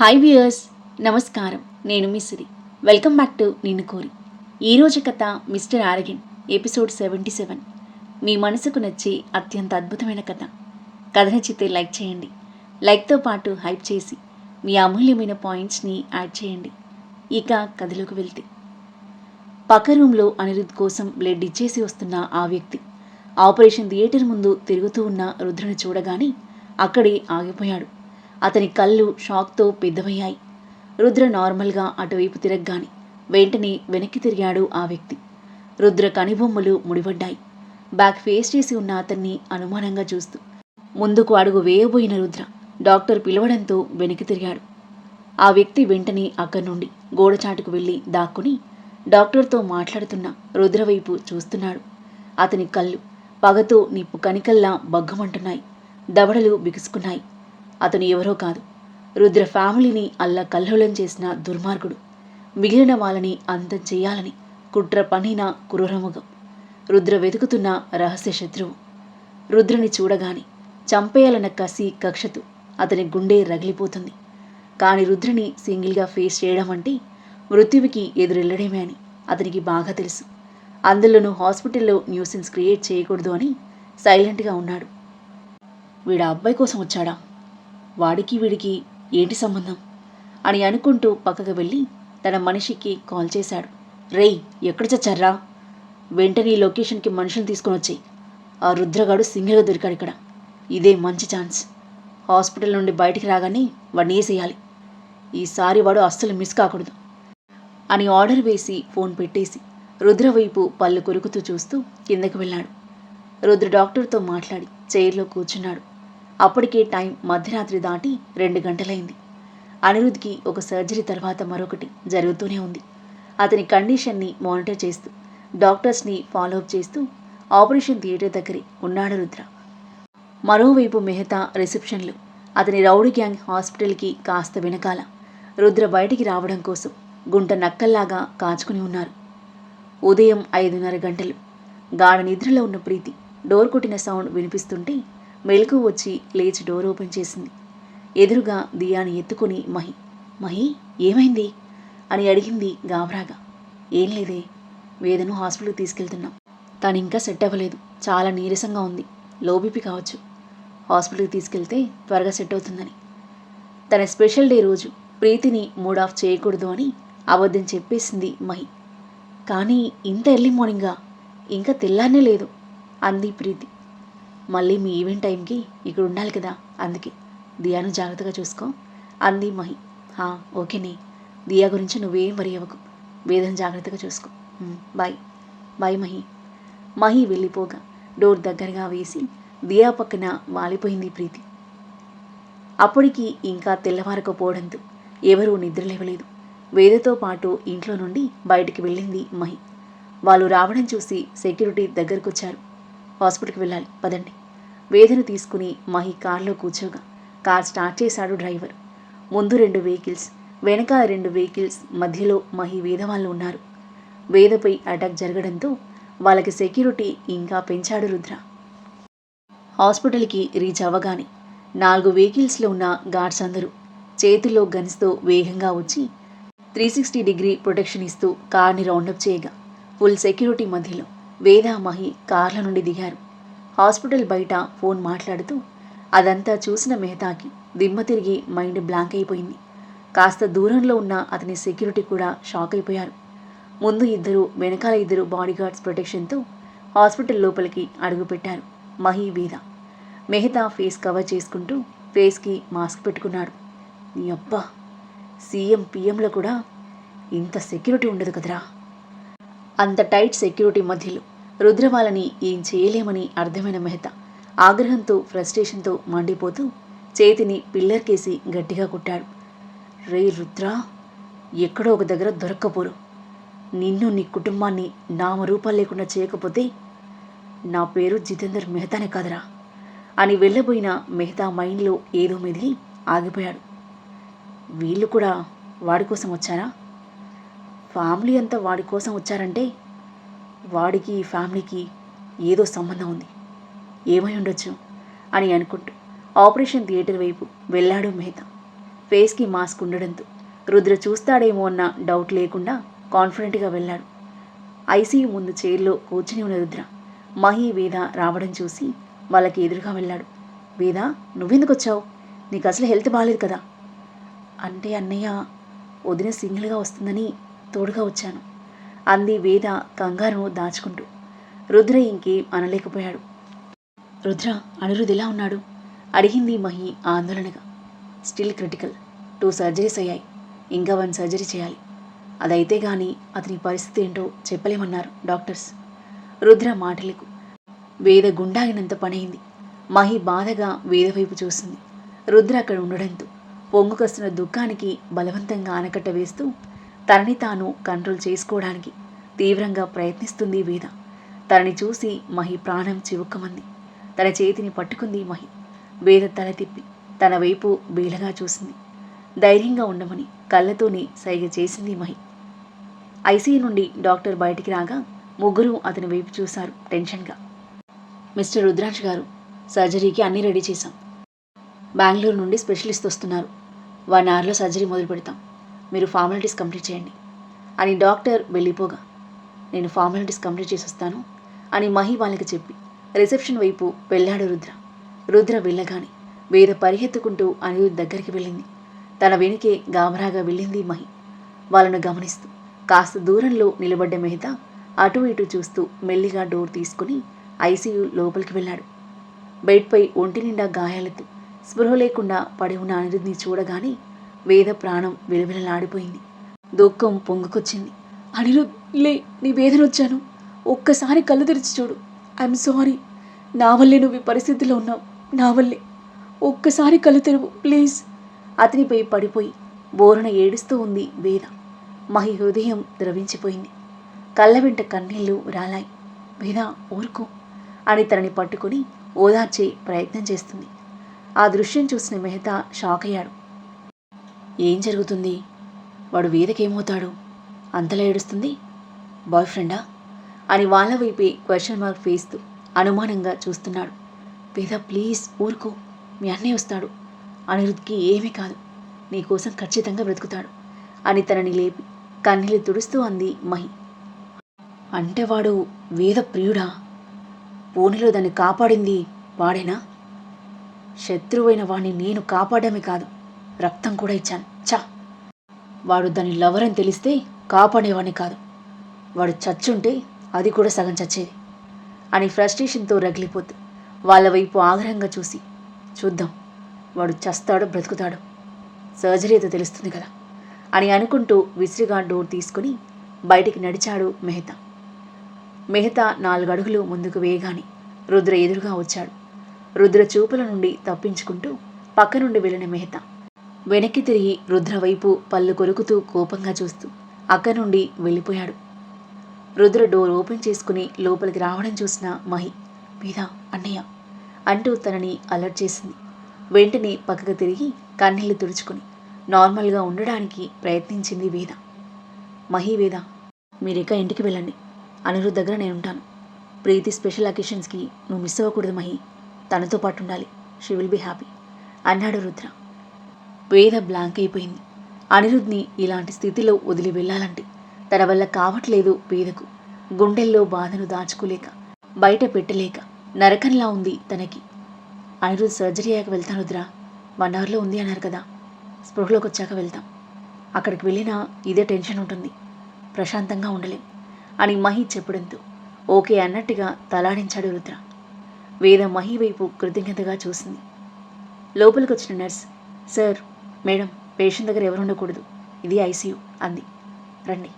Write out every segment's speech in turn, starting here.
Hi viewers నమస్కారం. నేను Misri welcome back to నిన్ను కోరి ఈరోజు కథ మిస్టర్ ఆరగిన్ ఎపిసోడ్ సెవెంటీ సెవెన్. మీ మనసుకు నచ్చే అత్యంత అద్భుతమైన కథ. కథ నచ్చితే లైక్ చేయండి. లైక్తో పాటు హైప్ చేసి మీ అమూల్యమైన పాయింట్స్ని యాడ్ చేయండి. ఇక కథలోకి వెళ్తే. పక్క రూమ్లో అనిరుద్ కోసం బ్లడ్ ఇచ్చేసి వస్తున్న ఆ వ్యక్తి ఆపరేషన్ థియేటర్ ముందు తిరుగుతూ ఉన్న రుద్రుని చూడగానే అక్కడే ఆగిపోయాడు. అతని కళ్ళు షాక్తో పెద్దవయ్యాయి. రుద్ర నార్మల్గా అటువైపు తిరగగానే వెంటనే వెనక్కి తిరిగాడు ఆ వ్యక్తి. రుద్ర కనిబొమ్మలు ముడిపడ్డాయి. బ్యాక్ ఫేస్ చేసి ఉన్న అతన్ని అనుమానంగా చూస్తూ ముందుకు అడుగు వేయబోయిన రుద్ర డాక్టర్ పిలవడంతో వెనక్కి తిరిగాడు. ఆ వ్యక్తి వెంటనే అక్కడి నుండి గోడచాటుకు వెళ్ళి దాక్కుని డాక్టర్తో మాట్లాడుతున్న రుద్ర వైపు చూస్తున్నాడు. అతని కళ్ళు పగతో నిప్పు కనికల్లా బగ్గమంటున్నాయి. దవడలు బిగుసుకున్నాయి. అతను ఎవరో కాదు. రుద్ర ఫ్యామిలీని అల్లా కల్లోలం చేసిన దుర్మార్గుడు. మిగిలిన వాళ్ళని అంతం చేయాలని కుట్ర పనిన క్రూరముఖం రుద్ర వెతుకుతున్న రహస్య శత్రువు. రుద్రని చూడగానే చంపేయాలన్న కసి కక్షతో అతని గుండె రగిలిపోతుంది. కాని రుద్రని సింగిల్గా ఫేస్ చేయడం అంటే మృత్యువికి ఎదురెళ్ళడమే అని అతనికి బాగా తెలుసు. అందులోనూ హాస్పిటల్లో న్యూసెన్స్ క్రియేట్ చేయకూడదు అని సైలెంట్గా ఉన్నాడు. వీడ అబ్బాయి కోసం వచ్చాడా? వాడికి వీడికి ఏంటి సంబంధం? అని అనుకుంటూ పక్కకు వెళ్ళి తన మనిషికి కాల్ చేశాడు. రేయ్ ఎక్కడ చచ్చారా వెంటనే ఈ లొకేషన్కి మనుషులు తీసుకొని వచ్చాయి. ఆ రుద్రగాడు సింగిల్గా దొరికాడు ఇక్కడ. ఇదే మంచి ఛాన్స్. హాస్పిటల్ నుండి బయటికి రాగానే వాడిని వేసేయాలి ఈసారి వాడు అస్సలు మిస్ కాకూడదు. అని ఆర్డర్ వేసి ఫోన్ పెట్టేసి రుద్ర వైపు పళ్ళు కొరుకుతూ చూస్తూ కిందకు వెళ్ళాడు. రుద్ర డాక్టర్తో మాట్లాడి చైర్లో కూర్చున్నాడు. అప్పటికే టైం మధ్యరాత్రి దాటి రెండు గంటలైంది. అనిరుద్ధ్కి ఒక సర్జరీ తర్వాత మరొకటి జరుగుతూనే ఉంది. అతని కండిషన్ని మానిటర్ చేస్తూ డాక్టర్స్ని ఫాలోఅప్ చేస్తూ ఆపరేషన్ థియేటర్ దగ్గరే ఉన్నాడు రుద్ర. మరోవైపు మెహతా రిసెప్షన్లో అతని రౌడీ గ్యాంగ్ హాస్పిటల్కి కాస్త వెనకాల. రుద్ర బయటికి రావడం కోసం గుంట నక్కల్లాగా కాచుకుని ఉన్నారు. ఉదయం ఐదున్నర గంటలు. గాఢ నిద్రలో ఉన్న ప్రీతి డోర్ కొట్టిన సౌండ్ వినిపిస్తుంటే మెలకు వచ్చి లేచి డోర్ ఓపెన్ చేసింది. ఎదురుగా దియాని ఎత్తుకుని మహి మహి ఏమైంది? అని అడిగింది గాబరాగా ఏం లేదే వేదను హాస్పిటల్కి తీసుకెళ్తున్నాం. తను ఇంకా సెట్ అవ్వలేదు. చాలా నీరసంగా ఉంది. లోబీపీ కావచ్చు. హాస్పిటల్కి తీసుకెళ్తే త్వరగా సెట్ అవుతుందని. తన స్పెషల్ డే రోజు ప్రీతిని మూడ్ ఆఫ్ చేయకూడదు అని అబద్ధం చెప్పేసింది మహి. కానీ ఇంత ఎర్లీ మార్నింగా? ఇంకా తెల్లారనే లేదు అంది ప్రీతి. మళ్ళీ మీ ఈవెంట్ టైంకి ఇక్కడ ఉండాలి కదా అందుకే. దియాను జాగ్రత్తగా చూసుకో. అంది మహి. ఓకేనే దియా గురించి నువ్వేం వరి అవ్వకు. వేదం జాగ్రత్తగా చూసుకో. బాయ్. బాయ్ మహి. మహి వెళ్ళిపోగా డోర్ దగ్గరగా వేసి దియా పక్కన వాలిపోయింది ప్రీతి. అప్పటికి ఇంకా తెల్లవారకపోవడంతో ఎవరూ నిద్రలేవలేదు వేదతో పాటు ఇంట్లో నుండి బయటికి వెళ్ళింది మహి. వాళ్ళు రావడం చూసి సెక్యూరిటీ దగ్గరకొచ్చారు. హాస్పిటల్కి వెళ్ళాలి. పదండి. వేదను తీసుకుని మహి కారులో కూర్చోగా. కార్ స్టార్ట్ చేశాడు డ్రైవర్. ముందు రెండు వెహికల్స్ వెనకాల రెండు వెహికల్స్ మధ్యలో మహి వేద వాళ్ళు ఉన్నారు. వేదపై అటాక్ జరగడంతో వాళ్ళకి సెక్యూరిటీ ఇంకా పెంచాడు రుద్ర. హాస్పిటల్కి రీచ్ అవ్వగానే నాలుగు వెహికల్స్లో ఉన్న గార్డ్స్ అందరూ చేతిలో గన్స్తో వేగంగా వచ్చి త్రీ సిక్స్టీ డిగ్రీ ప్రొటెక్షన్ ఇస్తూ కార్ని రౌండప్ చేయగా ఫుల్ సెక్యూరిటీ మధ్యలో వేద మహి కార్ల నుండి దిగారు. హాస్పిటల్ బయట ఫోన్ మాట్లాడుతూ అదంతా చూసిన మెహతాకి దిమ్మ తిరిగి మైండ్ బ్లాంక్ అయిపోయింది. కాస్త దూరంలో ఉన్న అతని సెక్యూరిటీ కూడా షాక్ అయిపోయారు. ముందు ఇద్దరు వెనకాల ఇద్దరు బాడీగార్డ్స్ ప్రొటెక్షన్తో హాస్పిటల్ లోపలికి అడుగుపెట్టారు మహి వేద మెహతా ఫేస్ కవర్ చేసుకుంటూ ఫేస్కి మాస్క్ పెట్టుకున్నాడు. నీ అబ్బా సీఎం పిఎంలో కూడా ఇంత సెక్యూరిటీ ఉండదు కదరా? అంత టైట్ సెక్యూరిటీ మధ్యలో రుద్ర వాళ్ళని ఏం చేయలేమని అర్థమైన మెహతా ఆగ్రహంతో ఫ్రస్ట్రేషన్తో మండిపోతూ చేతిని పిల్లర్కేసి గట్టిగా కొట్టాడు. రే రుద్ర ఎక్కడో ఒక దగ్గర దొరక్కపోరు. నిన్ను నీ కుటుంబాన్ని నామరూపాలు లేకుండా చేయకపోతే నా పేరు జితేందర్ మెహతానే కాదురా అని వెళ్ళబోయిన మెహతా మైండ్లో ఏదో మెదిలి ఆగిపోయాడు. వీళ్ళు కూడా వాడి కోసం వచ్చారా? ఫ్యామిలీ అంతా వాడి కోసం వచ్చారంటే వాడికి ఈ ఫ్యామిలీకి ఏదో సంబంధం ఉంది. ఏమై ఉండొచ్చు అని అనుకుంటూ ఆపరేషన్ థియేటర్ వైపు వెళ్ళాడు మెహతా. ఫేస్కి మాస్క్ ఉండడంతో రుద్ర చూస్తాడేమో అన్న డౌట్ లేకుండా కాన్ఫిడెంట్గా వెళ్ళాడు. ఐసీయూ ముందు చైర్లో కూర్చుని ఉన్న రుద్ర మహి వేద రావడం చూసి వాళ్ళకి ఎదురుగా వెళ్ళాడు. వేద నువ్వెందుకు వచ్చావు? నీకు అసలు హెల్త్ బాగాలేదు కదా? అంటే అన్నయ్య వదిన సింగిల్గా వస్తుందని తోడుగా వచ్చాను. అంది వేద కంగారును దాచుకుంటూ. రుద్ర ఇంకేం అనలేకపోయాడు. రుద్ర అనిరుద్ ఎలా ఉన్నాడు? అడిగింది మహి ఆందోళనగా. Still critical. టూ సర్జరీస్ అయ్యాయి. ఇంకా వన్ సర్జరీ చేయాలి. అదైతే గాని అతని పరిస్థితి ఏంటో చెప్పలేమన్నారు డాక్టర్స్. రుద్ర మాటలకు. వేద గుండాగినంత పనైంది. మహి బాధగా వేద వైపు చూసింది. రుద్ర అక్కడ ఉండడంతో పొంగుకొస్తున్న దుఃఖానికి బలవంతంగా ఆనకట్ట వేస్తూ తనని తాను కంట్రోల్ చేసుకోవడానికి తీవ్రంగా ప్రయత్నిస్తుంది వేద తనని చూసి మహి ప్రాణం చివుక్కమంది. తన చేతిని పట్టుకుంది మహి. వేద తల తిప్పి తన వైపు బీలగా చూసింది. ధైర్యంగా ఉండమని కళ్ళతోనే సైగ చేసింది మహి. ఐసీయూ నుండి డాక్టర్ బయటికి రాగా ముగ్గురు అతని వైపు చూశారు టెన్షన్గా. మిస్టర్ రుద్రాంశ్ గారు సర్జరీకి అన్నీ రెడీ చేశాం. బెంగళూరు నుండి స్పెషలిస్ట్ వస్తున్నారు. వన్ అవర్లో సర్జరీ మొదలు పెడతాం మీరు ఫార్మాలిటీస్ కంప్లీట్ చేయండి. అని డాక్టర్ వెళ్ళిపోగా. నేను ఫార్మాలిటీస్ కంప్లీట్ చేసి వస్తాను అని మహి వాళ్ళకి చెప్పి రిసెప్షన్ వైపు వెళ్ళాడు రుద్ర. రుద్ర వెళ్ళగానే వేద పరిగెత్తుకుంటూ అనిరుద్ దగ్గరికి వెళ్ళింది. తన వెనుకే గాబరాగా వెళ్ళింది మహి. వాళ్ళను గమనిస్తూ కాస్త దూరంలో నిలబడ్డ మెహతా అటు ఇటు చూస్తూ మెల్లిగా డోర్ తీసుకుని ఐసీయూ లోపలికి వెళ్ళాడు. బెడ్పై ఒంటి నిండా గాయాలతో స్పృహ లేకుండా పడి ఉన్న అనిరుద్ని చూడగానే వేద ప్రాణం విలవిలలాడిపోయింది. దుఃఖం పొంగుకొచ్చింది. అనిరుద్ లే నీ వేదన వచ్చాను ఒక్కసారి కళ్ళు తెరిచి చూడు. I'm sorry. నా వల్లే నువ్వు ఈ పరిస్థితిలో ఉన్నావు. నా వల్లే. ఒక్కసారి కళ్ళు తెరువు ప్లీజ్. అతనిపై పడిపోయి బోరున ఏడుస్తూ ఉంది వేద. మహి హృదయం ద్రవించిపోయింది. కళ్ళ వెంట కన్నీళ్ళు రాలాయి వేద ఊరుకో అని తనని పట్టుకుని ఓదార్చే ప్రయత్నం చేస్తుంది. ఆ దృశ్యం చూసిన మెహతా షాక్ అయ్యాడు ఏం జరుగుతుంది? వాడు వేదకేమవుతాడు? అంతలా ఏడుస్తుంది? బాయ్ ఫ్రెండా అని వాళ్ళ వైపే క్వశ్చన్ మార్క్ ఫేస్తూ అనుమానంగా చూస్తున్నాడు. వేద ప్లీజ్ ఊరుకో. మీ అన్నయ్య వస్తాడు. అనిరుద్ధ్కి ఏమీ కాదు. నీకోసం ఖచ్చితంగా బ్రతుకుతాడు అని తనని లేపి కన్నీళ్ళు తుడుస్తూ అంది మహి. అంటే వాడు వేద ప్రియుడా? పోనీలో దాన్ని కాపాడింది వాడేనా? శత్రువైన వాణ్ణి నేను కాపాడమే కాదు. రక్తం కూడా ఇచ్చాను. చా వాడు దాని లవర్ అని తెలిస్తే కాపాడేవాడిని కాదు. వాడు చచ్చుంటే అది కూడా సగం చచ్చేది. అని ఫ్రస్ట్రేషన్తో రగిలిపోతూ వాళ్ళ వైపు ఆగ్రహంగా చూసి చూద్దాం వాడు చస్తాడో బ్రతుకుతాడో? సర్జరీ అయితే తెలుస్తుంది కదా? అని అనుకుంటూ విసిరిగా డోర్ తీసుకుని బయటికి నడిచాడు మెహతా. మెహతా నాలుగడుగులు ముందుకు వేయగానే రుద్ర ఎదురుగా వచ్చాడు. రుద్ర చూపుల నుండి తప్పించుకుంటూ పక్క నుండి వెళ్ళిన మెహతా వెనక్కి తిరిగి రుద్ర వైపు పళ్ళు కొరుకుతూ కోపంగా చూస్తూ అక్క నుండి వెళ్ళిపోయాడు. రుద్ర డోర్ ఓపెన్ చేసుకుని లోపలికి రావడం చూసిన మహి మీద అన్నయ్య అంటూ తనని అలర్ట్ చేసింది. వెంటనే పక్కకు తిరిగి కన్నీళ్ళు తుడుచుకుని నార్మల్గా ఉండడానికి ప్రయత్నించింది వేద మహి వేద మీరిక ఇంటికి వెళ్ళండి. అనిరుద్ దగ్గర నేను ఉంటాను ప్రీతి స్పెషల్ అకేషన్స్కి నువ్వు మిస్ అవ్వకూడదు మహి. తనతో పాటు ఉండాలి. షీ విల్ బీ హ్యాపీ అన్నాడు రుద్ర. వేద బ్లాంక్ అయిపోయింది అనిరుద్ని ఇలాంటి స్థితిలో వదిలి వెళ్ళాలంటే తన వల్ల కావట్లేదు వేదకు. గుండెల్లో బాధను దాచుకోలేక బయట పెట్టలేక నరకంలా ఉంది తనకి. అనిరుద్ సర్జరీ అయ్యాక వెళ్తాను రుద్రా వన్ అవర్లో ఉంది అన్నారు కదా. స్పృహలోకి వచ్చాక వెళ్తాం. అక్కడికి వెళ్ళినా ఇదే టెన్షన్ ఉంటుంది. ప్రశాంతంగా ఉండలేం అని మహి చెప్పడంతో ఓకే అన్నట్టుగా తలాడించాడు రుద్ర. వేద మహి వైపు కృతజ్ఞతగా చూసింది. లోపలికి వచ్చిన నర్స్ సార్ మేడం పేషెంట్ దగ్గర ఎవరు ఉండకూడదు. ఇది ఐసీయూ అంది. రండి.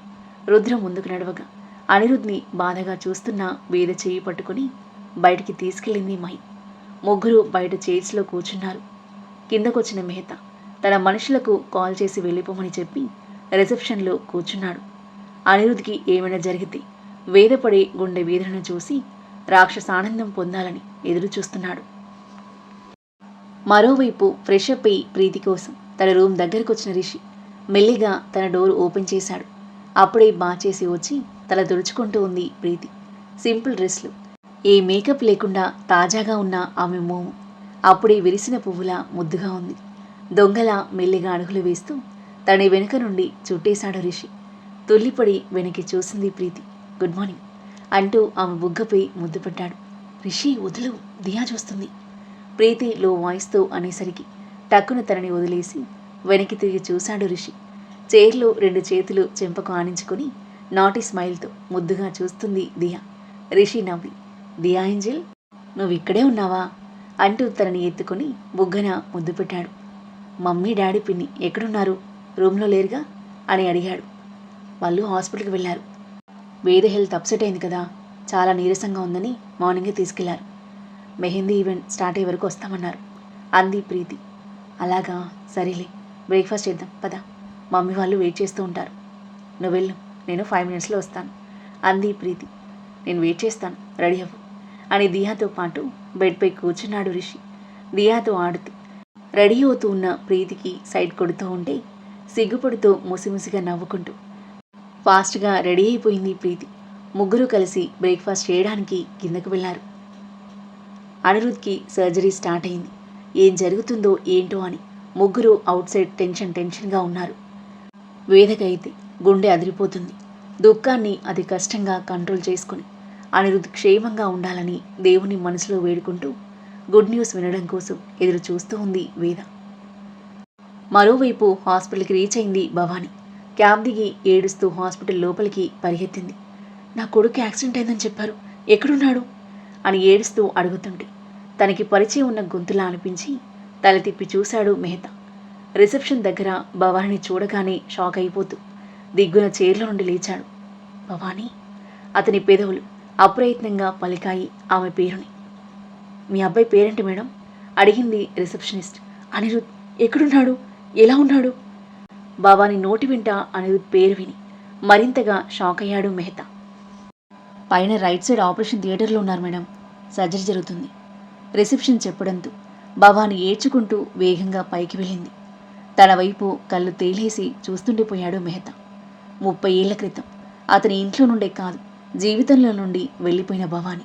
రుద్ర ముందుకు నడవగా అనిరుద్ని బాధగా చూస్తున్న వేద చేయి పట్టుకుని బయటికి తీసుకెళ్ళింది మహి. ముగ్గురు బయట చైర్స్లో కూర్చున్నారు. కిందకొచ్చిన మెహతా తన మనుషులకు కాల్ చేసి వెళ్ళిపోమని చెప్పి రిసెప్షన్లో కూర్చున్నాడు. అనిరుద్కి ఏమైనా జరిగితే వేదపడే గుండె వేదనను చూసి రాక్షసానందం పొందాలని ఎదురు చూస్తున్నాడు మరోవైపు ఫ్రెష్ అయి ప్రీతి కోసం తన రూమ్ దగ్గరికి వచ్చిన రిషి మెల్లిగా తన డోర్ ఓపెన్ చేశాడు. అప్పుడే బా చేసి వచ్చి తల తుడుచుకుంటూ ఉంది ప్రీతి. సింపుల్ డ్రెస్లు. ఏ మేకప్ లేకుండా తాజాగా ఉన్న ఆమె మోము. అప్పుడే విరిసిన పువ్వులా ముద్దుగా ఉంది. దొంగల మెల్లిగా అడుగులు వేస్తూ తన వెనుక నుండి చుట్టేశాడు రిషి. తుల్లిపడి వెనక్కి చూసింది ప్రీతి. గుడ్ మార్నింగ్ అంటూ ఆమె బుగ్గపై ముద్దు పెట్టాడు. రిషి వదులు. దియా చూస్తుంది. ప్రీతి లో వాయిస్తో అనేసరికి టక్కున తనని వదిలేసి వెనక్కి తిరిగి చూశాడు రిషి. చైర్లో రెండు చేతులు చెంపకు ఆనించుకొని నాటి స్మైల్తో ముద్దుగా చూస్తుంది దియా రిషి నవ్వి దియా ఏంజిల్ నువ్వు ఇక్కడే ఉన్నావా? అంటూ తనని ఎత్తుకొని బుగ్గన ముద్దు పెట్టాడు. మమ్మీ డాడీ పిన్ని ఎక్కడున్నారు? రూమ్లో లేరుగా? అని అడిగాడు. వాళ్ళు హాస్పిటల్కి వెళ్ళారు. వేద హెల్త్ అప్సెట్ అయింది కదా చాలా నీరసంగా ఉందని మార్నింగే తీసుకెళ్ళారు. మెహందీ ఈవెంట్ స్టార్ట్ అయ్యే వరకు వస్తామన్నారు అంది ప్రీతి. అలాగా సరేలే. బ్రేక్ఫాస్ట్ చేద్దాం పద. మమ్మీ వాళ్ళు వెయిట్ చేస్తూ ఉంటారు. నువ్వు వెళ్ళు నేను ఫైవ్ మినిట్స్లో వస్తాను. అంది ప్రీతి. నేను వెయిట్ చేస్తాను రెడీ అవ్వు. అని దియాతో పాటు బెడ్పై కూర్చున్నాడు రిషి. దియాతో ఆడుతూ రెడీ అవుతూ ఉన్న ప్రీతికి సైడ్ కొడుతూ ఉంటే సిగ్గుపడుతూ ముసిముసిగా నవ్వుకుంటూ ఫాస్ట్గా రెడీ అయిపోయింది ప్రీతి. ముగ్గురు కలిసి బ్రేక్ఫాస్ట్ చేయడానికి కిందకు వెళ్ళారు. అనిరుద్ధ్కి సర్జరీ స్టార్ట్ అయింది. ఏం జరుగుతుందో ఏంటో అని ముగ్గురు అవుట్ సైడ్ టెన్షన్ టెన్షన్గా ఉన్నారు. వేదకైతే గుండె అదిరిపోతుంది. దుఃఖాన్ని అది కష్టంగా కంట్రోల్ చేసుకుని అనిరుద్ధ క్షేమంగా ఉండాలని దేవుని మనసులో వేడుకుంటూ గుడ్ న్యూస్ వినడం కోసం ఎదురు చూస్తూ ఉంది వేద. మరోవైపు హాస్పిటల్కి రీచ్ అయింది భవానీ. క్యాబ్ దిగి ఏడుస్తూ హాస్పిటల్ లోపలికి పరిగెత్తింది. నా కొడుకు యాక్సిడెంట్ అయిందని చెప్పారు. ఎక్కడున్నాడు? అని ఏడుస్తూ అడుగుతుంటే తనకి పరిచయం ఉన్న గొంతులా అనిపించి తల తిప్పి చూశాడు మెహతా. రిసెప్షన్ దగ్గర భవానీ చూడగానే షాక్ అయిపోతూ దిగ్గున చైర్లో నుండి లేచాడు. భవానీ అతని పెదవులు అప్రయత్నంగా పలికాయి ఆమె పేరుని. మీ అబ్బాయి పేరేంటి మేడం? అడిగింది రిసెప్షనిస్ట్. అనిరుద్ ఎక్కడున్నాడు? ఎలా ఉన్నాడు? భవాని నోటి వెంట అనిరుద్ పేరు విని మరింతగా షాక్ అయ్యాడు మెహతా. పైన రైట్ సైడ్ ఆపరేషన్ థియేటర్లో ఉన్నారు మేడం. సర్జరీ జరుగుతుంది. రిసెప్షన్ చెప్పడంతో భవాని ఏడ్చుకుంటూ వేగంగా పైకి వెళ్ళింది. తన వైపు కళ్ళు తేలేసి చూస్తుండిపోయాడు మెహతా. ముప్పై ఏళ్ళ క్రితం అతని ఇంట్లో నుండే కాదు జీవితంలో నుండి వెళ్ళిపోయిన భవాని.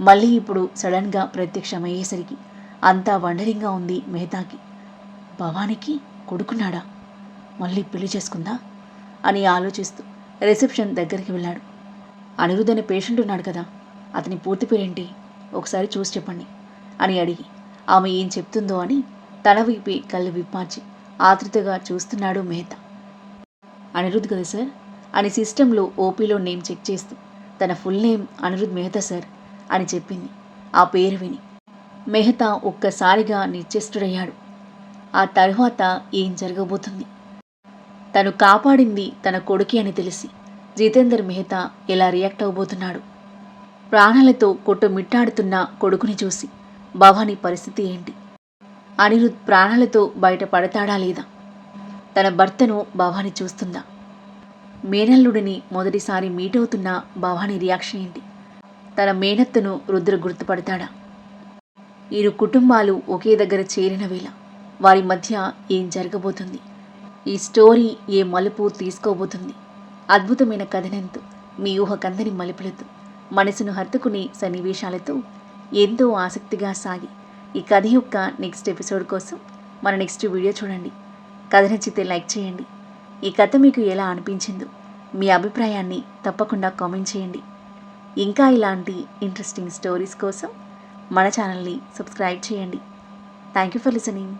మళ్ళీ ఇప్పుడు సడన్గా ప్రత్యక్షమయ్యేసరికి అంతా వండరింగ్గా ఉంది మెహతాకి. భవానికి కొడుకున్నాడా? మళ్ళీ పెళ్ళి చేసుకుందా? అని ఆలోచిస్తూ రిసెప్షన్ దగ్గరికి వెళ్ళాడు. అనిరుద్ధ్ అనే పేషెంట్ ఉన్నాడు కదా అతని పూర్తి పేరేంటి? ఒకసారి చూసి చెప్పండి. అని అడిగి ఆమె ఏం చెప్తుందో అని తల విప్పి కళ్ళు విప్పార్చి ఆతృతగా చూస్తున్నాడు మెహతా. అనిరుద్ధ్ కదా సార్? అని సిస్టంలో ఓపీలో నేమ్ చెక్ చేస్తూ తన full name Anirudh Mehta sir అని చెప్పింది. ఆ పేరు విని మెహతా ఒక్కసారిగా నిశ్చేష్టుడయ్యాడు. ఆ తరువాత ఏం జరగబోతుంది? తను కాపాడింది తన కొడుకి అని తెలిసి జితేందర్ మెహతా ఎలా రియాక్ట్ అవబోతున్నాడు? ప్రాణాలతో కొట్టుమిట్టాడుతున్న కొడుకుని చూసి భవానీ పరిస్థితి ఏంటి? అనిరుద్ ప్రాణాలతో బయటపడతాడా లేదా? తన భర్తను భవాని చూస్తుందా? మేనల్లుడిని మొదటిసారి మీట్ అవుతున్న భవానీ రియాక్షన్ ఏంటి? తన మేనత్తను రుద్ర గుర్తుపడతాడా? ఇరు కుటుంబాలు ఒకే దగ్గర చేరిన వేళ వారి మధ్య ఏం జరగబోతుంది? ఈ స్టోరీ ఏ మలుపు తీసుకోబోతుంది? అద్భుతమైన కథనంతో మీ ఊహకందని మలుపులతో మనసును హత్తుకునే సన్నివేశాలతో ఎంతో ఆసక్తిగా సాగి. ఈ కథ యొక్క నెక్స్ట్ ఎపిసోడ్ కోసం మన నెక్స్ట్ వీడియో చూడండి. కథ నచ్చితే లైక్ చేయండి. ఈ కథ మీకు ఎలా అనిపించిందో మీ అభిప్రాయాన్ని తప్పకుండా కామెంట్ చేయండి. ఇంకా ఇలాంటి ఇంట్రెస్టింగ్ స్టోరీస్ కోసం మన ఛానల్ని సబ్స్క్రైబ్ చేయండి. Thank you for listening